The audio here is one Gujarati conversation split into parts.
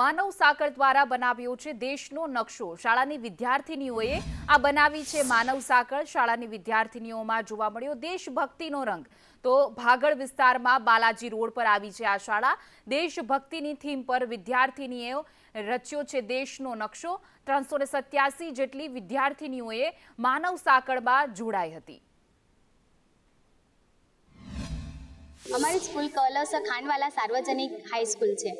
માનવ સાકર દ્વારા બનાવ્યો છે દેશનો નકશો. શાળાની વિદ્યાર્થીનીઓએ આ બનાવી છે માનવ સાકર. શાળાની વિદ્યાર્થીનીઓમાં જોવા મળ્યો દેશભક્તિનો રંગ. તો ભાગળ વિસ્તારમાં બાલાજી રોડ પર આવી છે આ શાળા. દેશભક્તિની થીમ પર વિદ્યાર્થિનીઓ રચ્યો છે દેશનો નકશો. ત્રણસો જેટલી વિદ્યાર્થીનીઓએ માનવ સાંકળમાં જોડાઈ હતી. અમારી સ્કૂલ કલસ ખાંડવાલા સાર્વજનિક હાઈસ્કૂલ છે.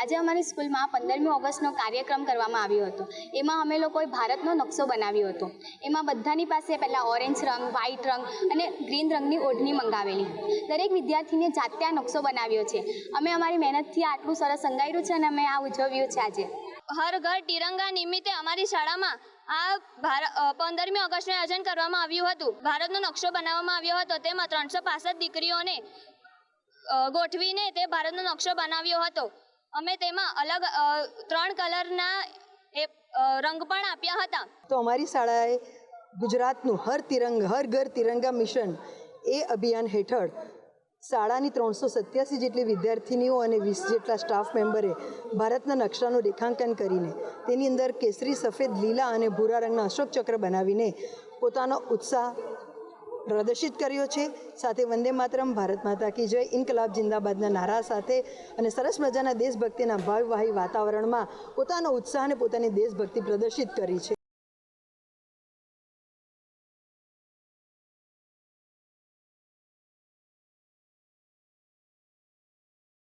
આજે અમારી સ્કૂલમાં પંદરમી ઓગસ્ટનો કાર્યક્રમ કરવામાં આવ્યો હતો. એમાં અમે લોકોએ ભારતનો નકશો બનાવ્યો હતો. એમાં બધાની પાસે પહેલાં ઓરેન્જ રંગ વ્હાઇટ રંગ અને ગ્રીન રંગની ઓઢણી મંગાવેલી. દરેક વિદ્યાર્થીને જાતે આ નકશો બનાવ્યો છે. અમે અમારી મહેનતથી આટલું સરસ સંગાવ્યું છે અને અમે આ ઉજવ્યું છે આજે. હર ઘર તિરંગા નિમિત્તે અમારી શાળામાં આ ભાર પંદરમી ઓગસ્ટનું આયોજન કરવામાં આવ્યું હતું. ભારતનો નકશો બનાવવામાં આવ્યો હતો. તેમાં ત્રણસો પાસઠ દીકરીઓને ગોઠવીને તે ભારતનો નકશો બનાવ્યો હતો. અમે તેમાં અલગ ત્રણ કલરના એ રંગ પણ આપ્યા હતા. તો અમારી શાળાએ ગુજરાતનું હર તિરંગ, હર ઘર તિરંગા મિશન એ અભિયાન હેઠળ શાળાની ત્રણસો સત્યાસી જેટલી વિદ્યાર્થીનીઓ અને વીસ જેટલા સ્ટાફ મેમ્બરે ભારતના નકશાનું રેખાંકન કરીને તેની અંદર કેસરી, સફેદ, લીલા અને ભૂરા રંગના અશોક ચક્ર બનાવીને પોતાનો ઉત્સાહ પ્રદર્શિત કર્યો છે. સાથે વંદે માતરમ, ભારત માતા કી જય. ઇન્કલાબ જિંદાબાદના નારા સાથે અને સરસ મજાના દેશભક્તિના ભાવવાહી વાતાવરણમાં પોતાનો ઉત્સાહ અને પોતાની દેશભક્તિ પ્રદર્શિત કરી છે.